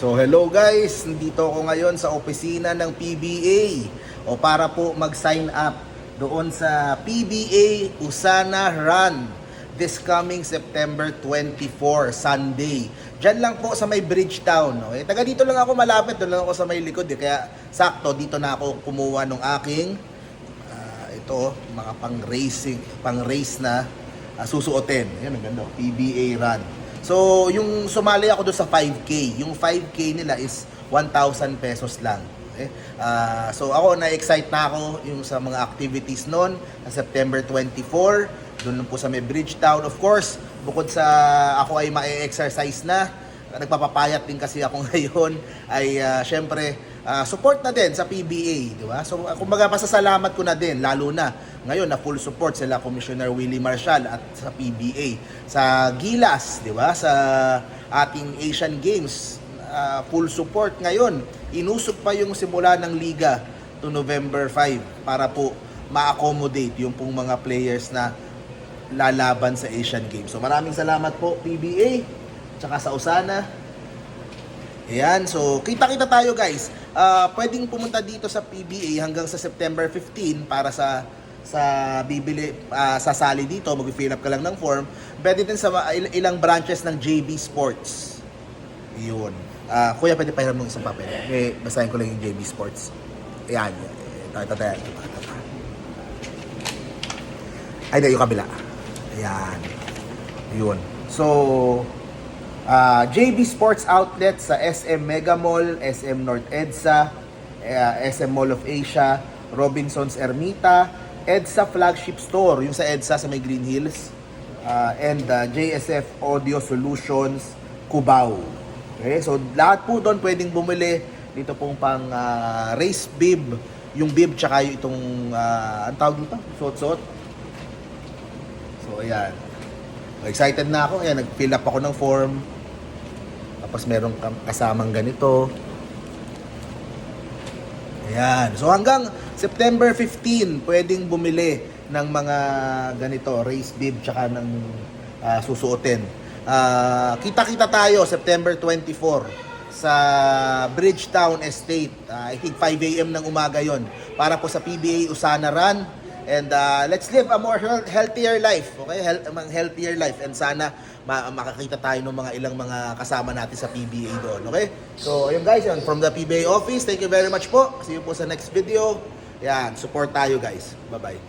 So hello guys, nandito ako ngayon sa opisina ng PBA o para po mag-sign up doon sa PBA Usana Run this coming September 24, Sunday. Diyan lang po sa may Bridgetown. Okay? Taga dito lang ako malapit, doon lang ako sa may likod. Eh. Kaya sakto, dito na ako kumuha ng aking ah, ito, mga pang-racing, pang-race na ah, susuotin. Yan, ang ganda. PBA Run. So, yung sumali ako doon sa 5K. Yung 5K nila is 1,000 pesos lang. Okay? Ah, so, ako na-excite na ako yung sa mga activities noon sa September 24. Doon po sa may Bridgetown. Of course, bukod sa ako ay ma-exercise na, nagpapapayat din kasi ako ngayon, ay ah, syempre, ah, support na din sa PBA, di ba? So, uh, kumbaga, pasasalamat ko na din, lalo na ngayon na full support sila Commissioner Willie Marshall at sa PBA. Sa Gilas, di ba? Sa ating Asian Games, ah, full support ngayon. Inusok pa yung simula ng liga to November 5 para po ma-accommodate yung pong mga players na lalaban sa Asian Games. So maraming salamat po PBA tsaka sa Usana. Ayan, so kita-kita tayo guys. Ah, pwedeng pumunta dito sa PBA hanggang sa September 15 para sa sa bibili ah, sasali dito, mag-fill up ka lang ng form. Pwede din sa il- ilang branches ng JB Sports. Yun. Ah, kuya, pwede pahiram ng isang papel. Eh, basahin ko lang yung JB Sports. Ayan. Ito, ito, ito. Ay, hindi, yung kabila. Ayan. Yun. So, ah, JB Sports Outlet sa SM Mega Mall, SM North EDSA, eh, SM Mall of Asia, Robinsons Ermita, EDSA Flagship Store, yung sa EDSA sa may Green Hills, ah, and ah, JSF Audio Solutions, Cubao. Okay, so lahat po doon pwedeng bumili dito pong pang ah, race bib, yung bib tsaka yung itong, ah, ang tawag dito? Suot-suot. So, ayan. Excited na ako. Ayan, nag-fill up ako ng form. Tapos merong kasamang ganito. Ayan. So, hanggang September 15, pwedeng bumili ng mga ganito, race bib, tsaka ng ah, susuotin. Ah, kita-kita tayo September 24 sa Bridgetown Estate. Ah, I think 5 a.m. ng umaga yon para po sa PBA Usana Run. And uh, let's live a more health- healthier life, okay? A healthier life. And sana ma- makakita tayo ng mga ilang mga kasama natin sa PBA doon, okay? So, ayun guys, yun, from the PBA office, thank you very much po. See you po sa next video. Yan, support tayo guys. Bye-bye.